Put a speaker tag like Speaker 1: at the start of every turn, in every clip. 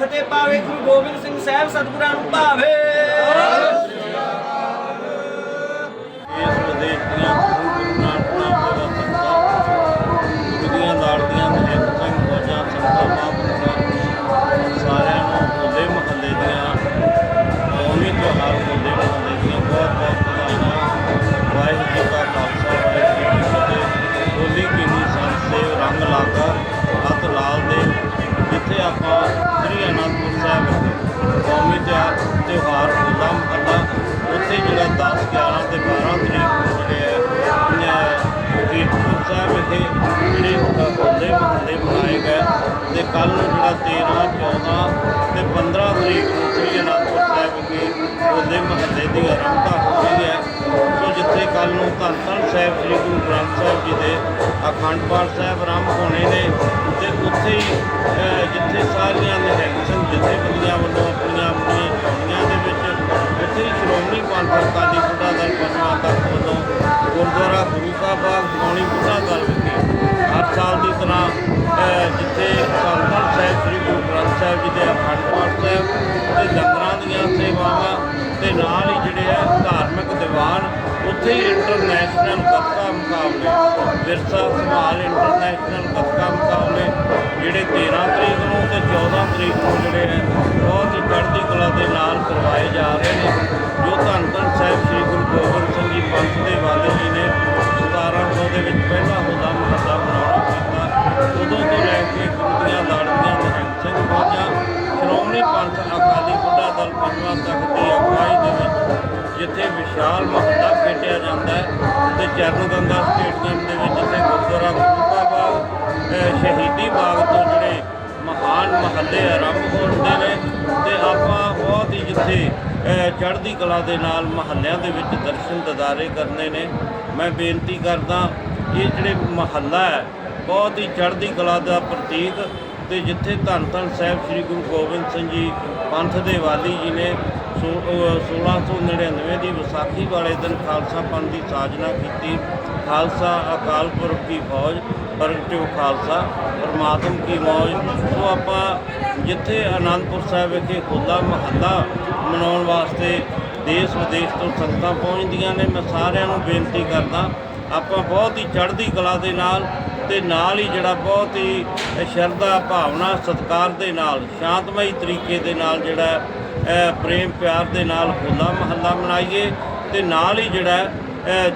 Speaker 1: ਫਤਿਹ ਪਾਵੇ ਗੁਰੂ ਗੋਬਿੰਦ ਸਿੰਘ ਸਾਹਿਬ ਸਤਿਗੁਰਾਂ ਨੂੰ ਭਾਵੇ।
Speaker 2: ਕੱਲ ਨੂੰ ਜਿਹੜਾ 13 14 ਤੇ 15 ਤਰੀਕ ਨੂੰ ਸ੍ਰੀ ਅਨੰਦਪੁਰ ਸਾਹਿਬ ਵਿਖੇ ਹੋਲੇ ਮਹੱਲੇ ਦੀ ਆਰੰਭਤਾ ਹੋ ਰਹੀ ਹੈ ਸੋ ਜਿੱਥੇ ਕੱਲ ਨੂੰ ਧੰਨ ਧੰਨ ਸਾਹਿਬ ਸ੍ਰੀ ਗੁਰੂ ਗ੍ਰੰਥ ਸਾਹਿਬ ਜੀ ਦੇ ਅਖੰਡ ਪਾਠ ਸਾਹਿਬ ਆਰੰਭ ਹੋਣੇ ਨੇ ਤੇ ਉੱਥੇ ਹੀ ਜਿੱਥੇ ਸਾਰੀਆਂ ਨਿਹੰਗ ਸਿੰਘ ਉੱਥੇ ਇੰਟਰਨੈਸ਼ਨਲ ਗੱਤਕਾ ਮੁਕਾਬਲੇ, ਵਿਰਸਾ ਸੰਭਾਲ ਇੰਟਰਨੈਸ਼ਨਲ ਗੱਤਕਾ ਮੁਕਾਬਲੇ, ਜਿਹੜੇ 13 ਤਰੀਕ ਨੂੰ ਤੇ 14 ਤਰੀਕ ਨੂੰ ਜਿਹੜੇ ਹੈ, ਬਹੁਤ ਹੀ ਚੜ੍ਹਦੀ ਕਲਾ ਦੇ ਨਾਲ ਕਰਵਾਏ ਜਾ ਰਹੇ ਨੇ, ਜੋ ਧੰਨ ਧੰਨ ਸਾਹਿਬ ਸ੍ਰੀ ਗੁਰੂ ਗੋਬਿੰਦ ਸਿੰਘ ਜੀ ਪੰਥ ਦੇ ਵਾਲੇ ਜੀ ਨੇ 1700 ਦੇ ਵਿੱਚ ਪਹਿਲਾ ਹੋਦਾ ਮਹੱਲਾ ਬਣਾਉਣਾ ਕੀਤਾ, ਉਦੋਂ ਤੋਂ ਲੈ ਕੇ ਗੁਰੂ ਦੀਆਂ ਲਾੜੀਆਂ ਨਿਹੰਗ ਸਿੰਘ ਫੌਜਾਂ, ਸ਼੍ਰੋਮਣੀ ਪੰਥ ਅਕਾਲੀ ਬੁੱਢਾ ਦਲ ਪੰਜਵਾਂ ਤੱਕ ਦੀ ਅਗਵਾਈ ਦੇ ਵਿੱਚ ਜਿੱਥੇ ਵਿਸ਼ਾਲ ਮਹੱਲਾ ਖੇਡਿਆ ਜਾਂਦਾ ਹੈ ਤੇ ਚਰਨ ਗੰਗਾ ਸਟੇਡੀਅਮ ਦੇ ਵਿੱਚ ਜਿੱਥੇ ਗੁਰਦੁਆਰਾ ਗੁਰੂ ਬਾਗ ਸ਼ਹੀਦੀ ਬਾਗ ਤੋਂ ਜਿਹੜੇ ਮਹਾਨ ਮਹੱਲੇ ਆਰੰਭ ਹੁੰਦੇ ਨੇ ਤੇ ਆਪਾਂ ਬਹੁਤ ਹੀ ਜਿੱਥੇ ਚੜ੍ਹਦੀ ਕਲਾ ਦੇ ਨਾਲ ਮਹੱਲਿਆਂ ਦੇ ਵਿੱਚ ਦਰਸ਼ਨ ਦਿਦਾਰੇ ਕਰਨੇ ਨੇ। ਮੈਂ ਬੇਨਤੀ ਕਰਦਾ, ਇਹ ਜਿਹੜੇ ਮਹੱਲਾ ਹੈ, ਬਹੁਤ ਹੀ ਚੜ੍ਹਦੀ ਕਲਾ ਦਾ ਪ੍ਰਤੀਕ ਤੇ ਜਿੱਥੇ ਧੰਨ ਧੰਨ ਸਾਹਿਬ ਸ੍ਰੀ ਗੁਰੂ ਗੋਬਿੰਦ ਸਿੰਘ ਜੀ, ਪੰਥ ਦੇ ਵਾਲੀ ਜੀ ਨੇ 1699 ਦੀ ਵਿਸਾਖੀ ਵਾਲੇ ਦਿਨ ਖਾਲਸਾ ਪੰਥ ਦੀ ਸਾਜਨਾ ਕੀਤੀ। ਖਾਲਸਾ ਅਕਾਲ ਪੁਰਖ ਕੀ ਫੌਜ ਪ੍ਰਗਟਿਓ ਖਾਲਸਾ, ਪਰਮਾਤਮ ਕੀ ਮੌਜ। ਸੋ, ਆਪਾਂ ਜਿੱਥੇ ਆਨੰਦਪੁਰ ਸਾਹਿਬ ਵਿਖੇ ਹੋਲਾ ਮਹੱਲਾ ਮਨਾਉਣ ਵਾਸਤੇ ਦੇਸ਼ ਵਿਦੇਸ਼ ਤੋਂ ਸੰਗਤਾਂ ਪਹੁੰਚਦੀਆਂ ਨੇ, ਮੈਂ ਸਾਰਿਆਂ ਨੂੰ ਬੇਨਤੀ ਕਰਦਾ, ਆਪਾਂ ਬਹੁਤ ਹੀ ਚੜ੍ਹਦੀ ਕਲਾ ਦੇ ਨਾਲ ਤੇ ਨਾਲ ਹੀ ਜਿਹੜਾ ਬਹੁਤ ਹੀ ਸ਼ਰਧਾ ਭਾਵਨਾ ਸਤਿਕਾਰ ਦੇ ਨਾਲ, ਸ਼ਾਂਤਮਈ ਤਰੀਕੇ ਦੇ ਨਾਲ ਜਿਹੜਾ ਪ੍ਰੇਮ ਪਿਆਰ ਦੇ ਨਾਲ ਹੋਲਾ ਮਹੱਲਾ ਮਨਾਈਏ ਤੇ ਨਾਲ ਹੀ ਜਿਹੜਾ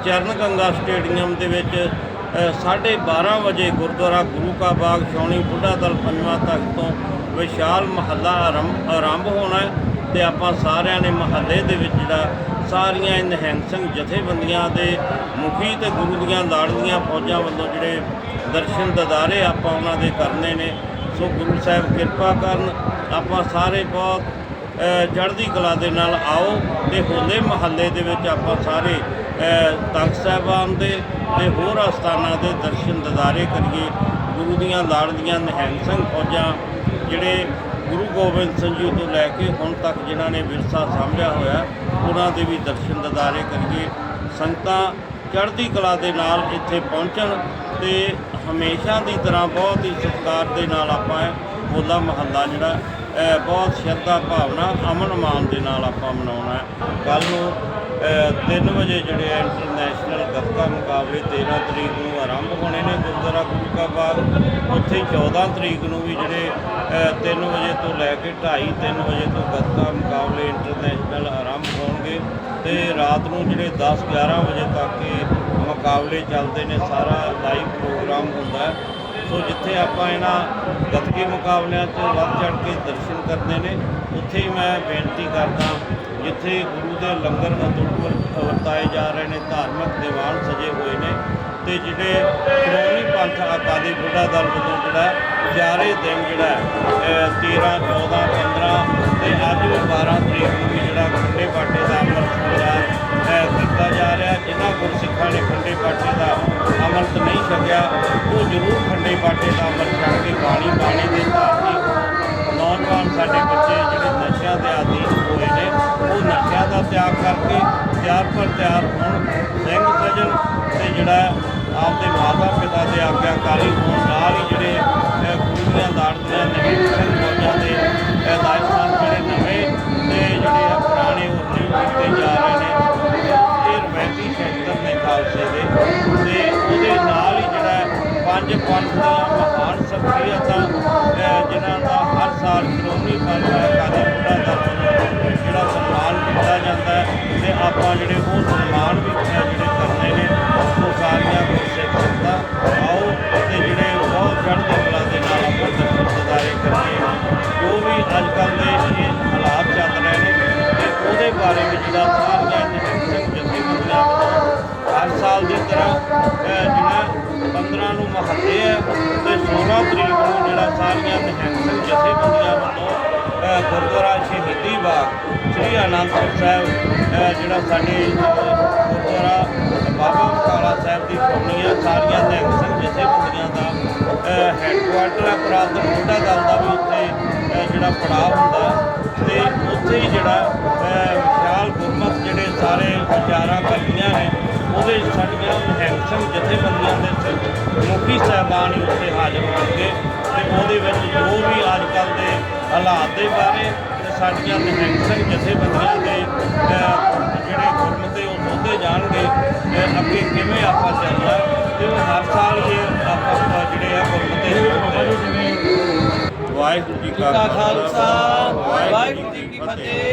Speaker 2: ਚਰਨ ਗੰਗਾ ਸਟੇਡੀਅਮ ਦੇ ਵਿੱਚ ਅਹ, ਸਾਢੇ 12 ਵਜੇ ਗੁਰਦੁਆਰਾ ਗੁਰੂ ਕਾ ਬਾਗ ਛਾਉਣੀ ਬੁੱਢਾ ਦਲ ਪੰਜਵਾਂ ਤੱਕ ਤੋਂ ਵਿਸ਼ਾਲ ਮਹੱਲਾ ਆਰੰਭ ਆਰੰਭ ਹੋਣਾ ਹੈ ਤੇ ਆਪਾਂ ਸਾਰਿਆਂ ਨੇ ਮਹੱਲੇ ਦੇ ਵਿੱਚ ਜਿਹੜਾ ਸਾਰੀਆਂ ਇਹ ਨਿਹੰਗ ਸਿੰਘ ਜਥੇਬੰਦੀਆਂ ਦੇ ਮੁਖੀ ਤੇ ਗੁਰੂ ਦੀਆਂ ਲਾੜੀਆਂ ਫੌਜਾਂ ਵੱਲੋਂ ਜਿਹੜੇ ਦਰਸ਼ਨ ਦਦਾਰੇ ਆਪਾਂ ਉਹਨਾਂ ਦੇ ਕਰਨੇ ਨੇ ਸੋ ਗੁਰੂ ਸਾਹਿਬ ਕਿਰਪਾ ਕਰਨ ਆਪਾਂ ਸਾਰੇ ਬਹੁਤ ਚੜ੍ਹਦੀ ਕਲਾ ਦੇ ਨਾਲ ਆਓ ਤੇ ਹੋਲੇ ਮਹੱਲੇ ਦੇ ਵਿੱਚ ਆਪਾਂ ਸਾਰੇ ਤਖਤ ਸਾਹਿਬਾਨ ਦੇ ਤੇ ਹੋਰ ਅਸਥਾਨਾਂ ਦੇ ਦਰਸ਼ਨ ਦਿਦਾਰੇ ਕਰੀਏ। ਗੁਰੂ ਦੀਆਂ ਲਾੜੀਆਂ ਨਿਹੰਗ ਸਿੰਘ ਫੌਜਾਂ ਜਿਹੜੇ ਗੁਰੂ ਗੋਬਿੰਦ ਸਿੰਘ ਜੀ ਤੋਂ ਲੈ ਕੇ ਹੁਣ ਤੱਕ ਜਿਨ੍ਹਾਂ ਨੇ ਵਿਰਸਾ ਸਾਂਭਿਆ ਹੋਇਆ, ਉਹਨਾਂ ਦੇ ਵੀ ਦਰਸ਼ਨ ਦਿਦਾਰੇ ਕਰੀਏ। ਸੰਗਤਾਂ ਚੜ੍ਹਦੀ ਕਲਾ ਦੇ ਨਾਲ ਇੱਥੇ ਪਹੁੰਚਣ ਤੇ ਹਮੇਸ਼ਾ ਦੀ ਤਰ੍ਹਾਂ ਬਹੁਤ ਹੀ ਸਤਿਕਾਰ ਦੇ ਨਾਲ ਆਪਾਂ ਹੋਲਾ ਮਹੱਲਾ ਜਿਹੜਾ ਬਹੁਤ ਸ਼ਰਧਾ ਭਾਵਨਾ ਅਮਨ ਮਾਨ ਦੇ ਨਾਲ ਆਪਾਂ ਮਨਾਉਣਾ ਹੈ। ਕੱਲ ਨੂੰ 3 ਵਜੇ ਜਿਹੜੇ ਇੰਟਰਨੈਸ਼ਨਲ ਗੱਤਕਾ ਮੁਕਾਬਲੇ 13 ਤਰੀਕ ਨੂੰ ਆਰੰਭ ਹੋਣੇ ਨੇ ਗੁਰਦੁਆਰਾ ਗੁਰੂ ਬਾਗ। ਉੱਥੇ ਹੀ 14 ਤਰੀਕ ਨੂੰ ਵੀ ਜਿਹੜੇ 3 ਵਜੇ ਤੋਂ ਲੈ ਕੇ 2:30 3 ਵਜੇ ਤੋਂ ਗੱਤਕਾ ਮੁਕਾਬਲੇ ਇੰਟਰਨੈਸ਼ਨਲ ਆਰੰਭ ਹੋਣਗੇ। ਤੇ ਰਾਤ ਨੂੰ ਜਿਹੜੇ 10 11 ਵਜੇ ਤੱਕ ਇਹ ਮੁਕਾਬਲੇ ਚੱਲਦੇ ਨੇ, ਸਾਰਾ ਲਾਈਵ ਪ੍ਰੋਗਰਾਮ ਹੁੰਦਾ ਹੈ। ਸੋ ਜਿੱਥੇ ਆਪਾਂ ਇਹਨਾਂ ਗੱਤਕੇ ਮੁਕਾਬਲਿਆਂ 'ਚ ਵੱਧ ਚੜ ਕੇ ਦਰਸ਼ਨ ਕਰਦੇ ਨੇ ਉੱਥੇ ਹੀ ਮੈਂ ਬੇਨਤੀ ਕਰਦਾ ਜਿੱਥੇ ਗੁਰੂ ਦੇ ਲੰਗਰ ਅਤੁੱਟ ਵਰ- ਵਰਤਾਏ ਜਾ ਰਹੇ ਨੇ ਧਾਰਮਿਕ ਦੀਵਾਨ ਸਜੇ ਹੋਏ ਨੇ ਤੇ ਜਿਹੜੇ ਸ਼੍ਰੋਮਣੀ ਪੰਥ ਅਕਾਲੀ ਬੁੱਢਾ ਦਲ ਵੱਲੋਂ ਜਿਹੜਾ ਚਾਰੇ ਦਿਨ ਜਿਹੜਾ ਹੈ, ਅਹ 13 14 15 ਤੇ ਅੱਜ ਵੀ 12 ਤਰੀਕ ਨੂੰ ਵੀ ਜਿਹੜਾ ਖੰਡੇ ਬਾਟੇ ਦਾ ਅੰਮ੍ਰਿਤ ਸੰਚਾਰ ਕੀਤਾ ਜਾ ਰਿਹਾ ਜਿਨ੍ਹਾਂ ਗੁਰਸਿੱਖਾਂ ਨੇ ਖੰਡੇ ਬਾਟੇ ਦਾ ਅੰਮ੍ਰਿਤ ਨਹੀਂ ਛਕਿਆ ਉਹ ਜ਼ਰੂਰ ਖੰਡੇ ਬਾਟੇ ਦਾ ਅੰਮ੍ਰਿਤ ਛਕ ਕੇ ਪਾਣੀ ਬਾਣੀ ਦੇ ਧਾਰਨੀ ਨੌਜਵਾਨ ਸਾਡੇ ਬੱਚੇ ਜਿਹੜੇ ਨਸ਼ਿਆਂ ਦੇ ਆਧੀਨ ਹੋਏ ਨੇ, ਉਹ ਨਸ਼ਿਆਂ ਦਾ ਤਿਆਗ ਕਰਕੇ ਤਿਆਰ ਪਰ ਤਿਆਰ ਹੋਣ। ਸਿੰਘ ਸਜਣ ਤੇ ਜਿਹੜਾ ਆਪਦੇ ਮਾਤਾ ਪਿਤਾ ਦੇ ਆਗਿਆਕਾਰੀ ਆਪਾਂ ਜਿਹੜੇ ਉਹ ਸਨਮਾਨ ਵੀ ਜਿਹੜੇ ਕਰਨੇ ਨੇ, ਉਹ ਸਾਰੀਆਂ ਗੁਰਸਿੱਖ ਸੰਗਤਾਂ ਆਓ ਤੇ ਜਿਹੜੇ ਬਹੁਤ ਚੜ੍ਹਦੀ ਕਲਾ ਦੇ ਨਾਲ ਆਪਾਂ ਦਰਸ਼ਨ ਦਿਦਾਰੇ ਕਰੀਏ ਜੋ ਵੀ ਅੱਜ ਕੱਲ੍ਹ ਦੇ ਇਹ ਹਾਲਾਤ ਚੱਲ ਰਹੇ ਨੇ ਤੇ ਉਹਦੇ ਬਾਰੇ ਵਿੱਚ ਜਿਹੜਾ ਸਾਰੀਆਂ ਨਿਹੰਗ ਜਥੇਬੰਦੀਆਂ ਹਰ ਸਾਲ ਦੀ ਤਰ੍ਹਾਂ ਜਿਹੜਾ 15 ਨੂੰ ਮਹੱਲੇ ਹੈ ਤੇ 16 ਤਰੀਕ ਨੂੰ ਜਿਹੜਾ ਸਾਰੀਆਂ ਨਿਹੰਗ ਸਿੰਘ ਜਥੇਬੰਦੀਆਂ ਗੁਰਦੁਆਰਾ ਸ਼ਹੀਦੀ ਬਾਗ, ਸ੍ਰੀ ਅਨੰਦਪੁਰ ਸਾਹਿਬ ਜਿਹੜਾ ਸਾਡੇ ਗੁਰਦੁਆਰਾ ਬਾਬਾ ਬਕਾਲਾ ਸਾਹਿਬ ਦੀ ਛਾਉਣੀ ਸਾਰੀਆਂ ਨਿਹੰਗ ਸਿੰਘ ਜਥੇਬੰਦੀਆਂ ਦਾ ਹੈੱਡਕੁਆਰਟਰ ਹੈ ਪੁਰਾਤਨ ਬੁੱਢਾ ਦਲ ਦਾ ਵੀ ਉੱਥੇ ਜਿਹੜਾ ਪੜਾਅ ਹੁੰਦਾ ਹੈ, ਤੇ ਉੱਥੇ ਹੀ ਜਿਹੜਾ, ਅਹ, ਵਿਸ਼ਾਲ ਗੁਰਮਤ ਜਿਹੜੇ ਸਾਰੇ ਹਜ਼ਾਰਾਂ ਕਰਦੀਆਂ ਨੇ, ਉਹਦੇ ਸਾਡੀਆਂ ਨਿਹੰਗ ਸਿੰਘ ਜਥੇਬੰਦੀਆਂ ਦੇ ਸ- ਮੁਖੀ ਸਾਹਿਬਾਨ ਹੀ ਉੱਥੇ ਹਾਜ਼ਰ ਹੋਣਗੇ, ਤੇ ਉਹਦੇ ਵਿੱਚ ਜੋ ਵੀ ਅੱਜ ਕੱਲ੍ਹ ਦੇ ਹਾਲਾਤ ਦੇ ਬਾਰੇ ਤੇ ਸਾਡੀਆਂ ਨਿਹੰਗ ਸਿੰਘ ਜਥੇਬੰਦੀਆਂ ਦੇ ਜਿਹੜੇ ਗੁਰਮਤੇ ਉਹ ਸੋਧੇ ਜਾਣਗੇ ਤੇ ਅੱਗੇ ਕਿਵੇਂ ਆਪਾਂ ਚੱਲਣਾ ਤੇ ਉਹ ਹਰ ਸਾਲ ਇਹ ਆਪਾਂ ਜਿਹੜੇ ਆ ਗੁਰਮਤੇ ਸੋਧਦੇ ਵਾਹਿਗੁਰੂ ਜੀ ਕਾ
Speaker 1: ਖਾਲਸਾ ਵਾਹਿਗੁਰੂ ਜੀ ਕੀ ਫਤਿਹ।